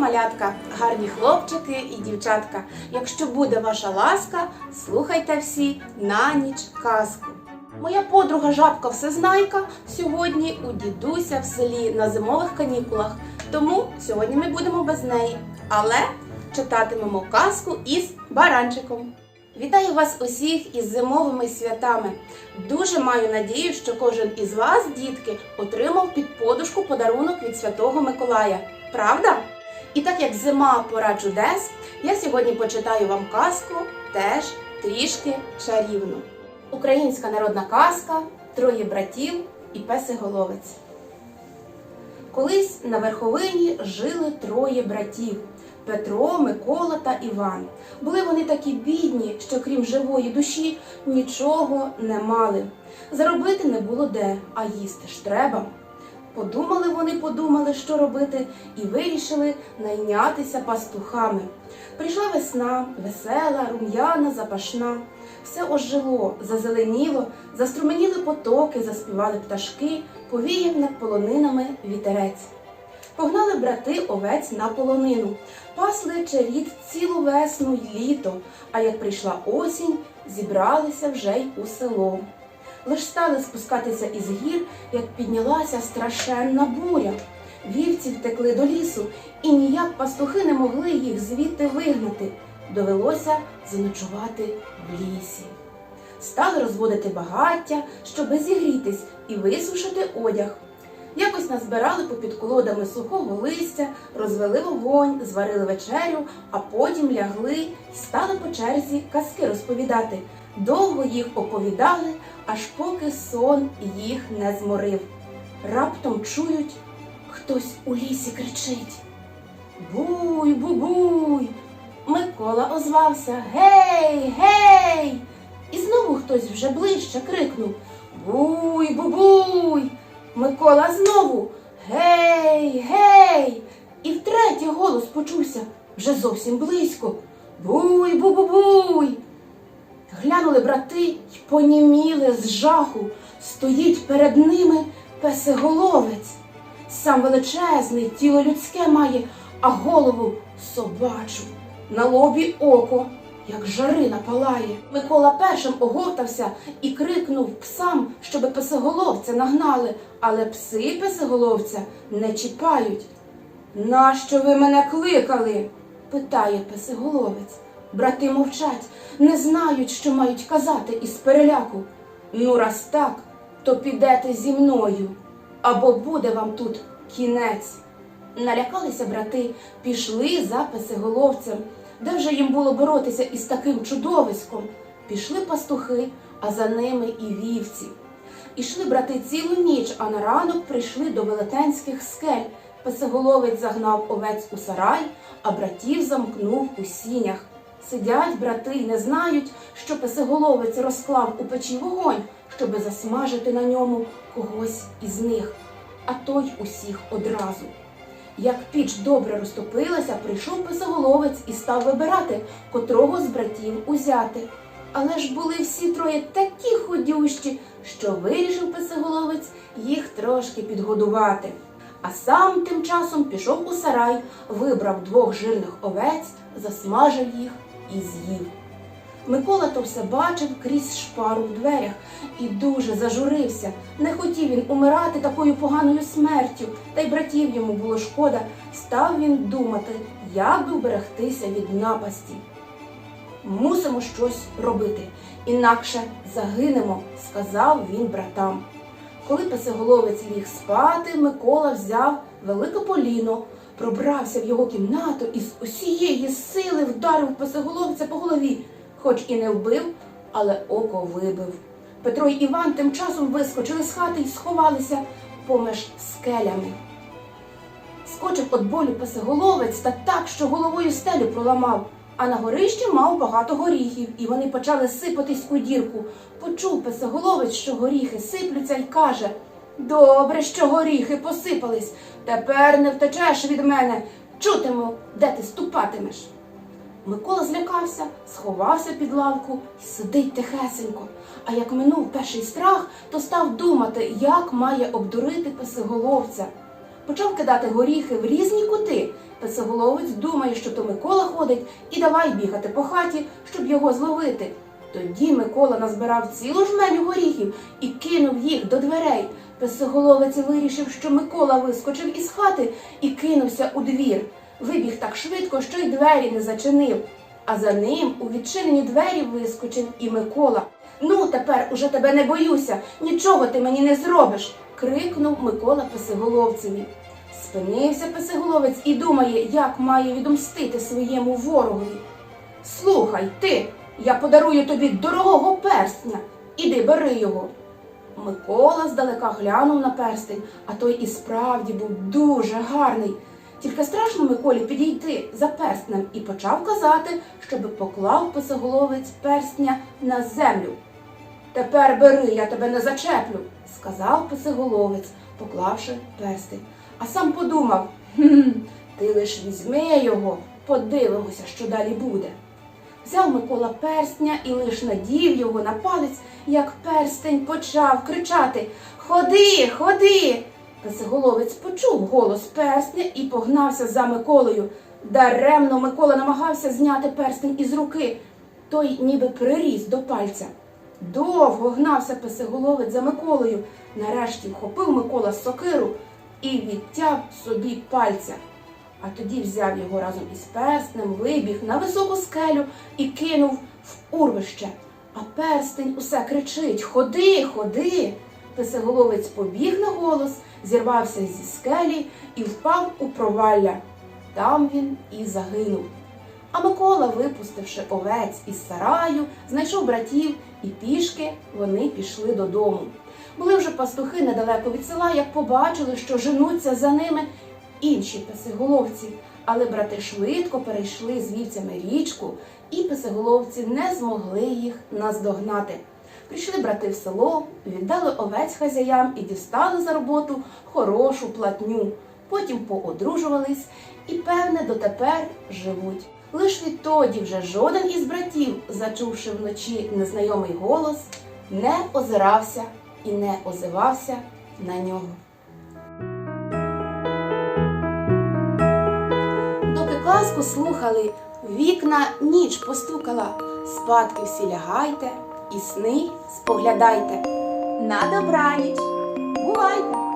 малятка, гарні хлопчики і дівчатка. Якщо буде ваша ласка, слухайте всі на ніч казку. Моя подруга жабка Всезнайка сьогодні у дідуся в селі на зимових канікулах, тому сьогодні ми будемо без неї, але читатимемо казку із баранчиком. Вітаю вас усіх із зимовими святами. Дуже маю надію, що кожен із вас, дітки, отримав під подушку подарунок від Святого Миколая. Правда? І так як зима пора чудес, я сьогодні почитаю вам казку теж трішки чарівну. Українська народна казка Троє братів і песиголовець. Колись на верховині жили троє братів Петро, Микола та Іван. Були вони такі бідні, що крім живої душі нічого не мали. Заробити не було де, а їсти ж треба. Подумали вони, подумали, що робити, і вирішили найнятися пастухами. Прийшла весна, весела, рум'яна, запашна. Все ожило, зазеленіло, заструменіли потоки, заспівали пташки, повіяв над полонинами вітерець. Погнали брати овець на полонину, пасли черід цілу весну й літо, а як прийшла осінь, зібралися вже й у село. Лиш стали спускатися із гір, як піднялася страшенна буря. Вівці втекли до лісу, і ніяк пастухи не могли їх звідти вигнати. Довелося заночувати в лісі. Стали розводити багаття, щоби зігрітись і висушити одяг. Якось назбирали попід колодами сухого листя, розвели вогонь, зварили вечерю, а потім лягли й стали по черзі казки розповідати. Довго їх оповідали, аж поки сон їх не зморив. Раптом чують, хтось у лісі кричить. Буй, бубуй. Микола озвався Гей, гей. І знову хтось вже ближче крикнув Буй, бубуй. Микола знову Гей, гей. І втретє голос почувся вже зовсім близько. Буй, бу-бу-буй. Глянули брати й поніміли з жаху. Стоїть перед ними песиголовець. Сам величезний, тіло людське має, а голову собачу. На лобі око, як жарина палає. Микола першим оговтався і крикнув псам, щоби песиголовця нагнали, але пси песиголовця не чіпають. Нащо ви мене кликали? питає песиголовець. Брати мовчать, не знають, що мають казати із переляку. Ну, раз так, то підете зі мною, або буде вам тут кінець. Налякалися брати, пішли за песиголовцем. Де вже їм було боротися із таким чудовиськом? Пішли пастухи, а за ними і вівці. Ішли брати цілу ніч, а на ранок прийшли до велетенських скель. Песиголовець загнав овець у сарай, а братів замкнув у сінях. Сидять брати й не знають, що песиголовець розклав у печі вогонь, щоби засмажити на ньому когось із них, а той усіх одразу. Як піч добре розтопилася, прийшов песиголовець і став вибирати, котрого з братів узяти. Але ж були всі троє такі ходющі, що вирішив песиголовець їх трошки підгодувати. А сам тим часом пішов у сарай, вибрав двох жирних овець, засмажив їх і з'їв. Микола то все бачив крізь шпару в дверях і дуже зажурився. Не хотів він умирати такою поганою смертю, та й братів йому було шкода. Став він думати, як би уберегтися від напасті. Мусимо щось робити, інакше загинемо, сказав він братам. Коли песиголовець ліг спати, Микола взяв велике поліно, пробрався в його кімнату і з усієї сили вдарив песиголовця по голові, хоч і не вбив, але око вибив. Петро й Іван тим часом вискочили з хати і сховалися поміж скелями. Скочив от болю песиголовець та так, що головою стелю проламав. А на горищі мав багато горіхів, і вони почали сипатись у дірку. Почув песиголовець, що горіхи сиплються, й каже Добре, що горіхи посипались. Тепер не втечеш від мене. Чутиму, де ти ступатимеш. Микола злякався, сховався під лавку і сидить тихесенько. А як минув перший страх, то став думати, як має обдурити песиголовця. почав кидати горіхи в різні кути. Песеголовець думає, що то Микола ходить, і давай бігати по хаті, щоб його зловити. Тоді Микола назбирав цілу жменю горіхів і кинув їх до дверей. Песеголовець вирішив, що Микола вискочив із хати і кинувся у двір. Вибіг так швидко, що й двері не зачинив. А за ним у відчинені двері вискочив і Микола. Ну, тепер уже тебе не боюся, нічого ти мені не зробиш. крикнув Микола Песеголовцеві. Спинився Песеголовець і думає, як має відомстити своєму ворогові. Слухай, ти, я подарую тобі дорогого перстня. Іди бери його. Микола здалека глянув на перстень, а той і справді був дуже гарний. Тільки страшно Миколі підійти за перстнем і почав казати, щоби поклав писоголовець перстня на землю. Тепер бери, я тебе не зачеплю, сказав писоголовець, поклавши перстень. А сам подумав: хм, ти лиш візьми його, подивимося, що далі буде. Взяв Микола перстня і лиш надів його на палець, як перстень почав кричати Ходи, ходи. Песеголовець почув голос перстня і погнався за Миколою. Даремно Микола намагався зняти перстень із руки. Той ніби приріс до пальця. Довго гнався песеголовець за Миколою. Нарешті вхопив Микола сокиру і відтяв собі пальця. А тоді взяв його разом із перстнем, вибіг на високу скелю і кинув в урвище. А перстень усе кричить Ходи, ходи. Песеголовець побіг на голос, зірвався зі скелі і впав у провалля. Там він і загинув. А Микола, випустивши овець із сараю, знайшов братів, і пішки вони пішли додому. Були вже пастухи недалеко від села, як побачили, що женуться за ними інші песиголовці, але брати швидко перейшли з вівцями річку, і песиголовці не змогли їх наздогнати. Прийшли брати в село, віддали овець хазяям і дістали за роботу хорошу платню. Потім поодружувались і, певне, дотепер живуть. Лиш відтоді вже жоден із братів, зачувши вночі незнайомий голос, не озирався і не озивався на нього. Казку слухали, вікна ніч постукала. Спадки всі лягайте і сни споглядайте. На добраніч! Бувайте!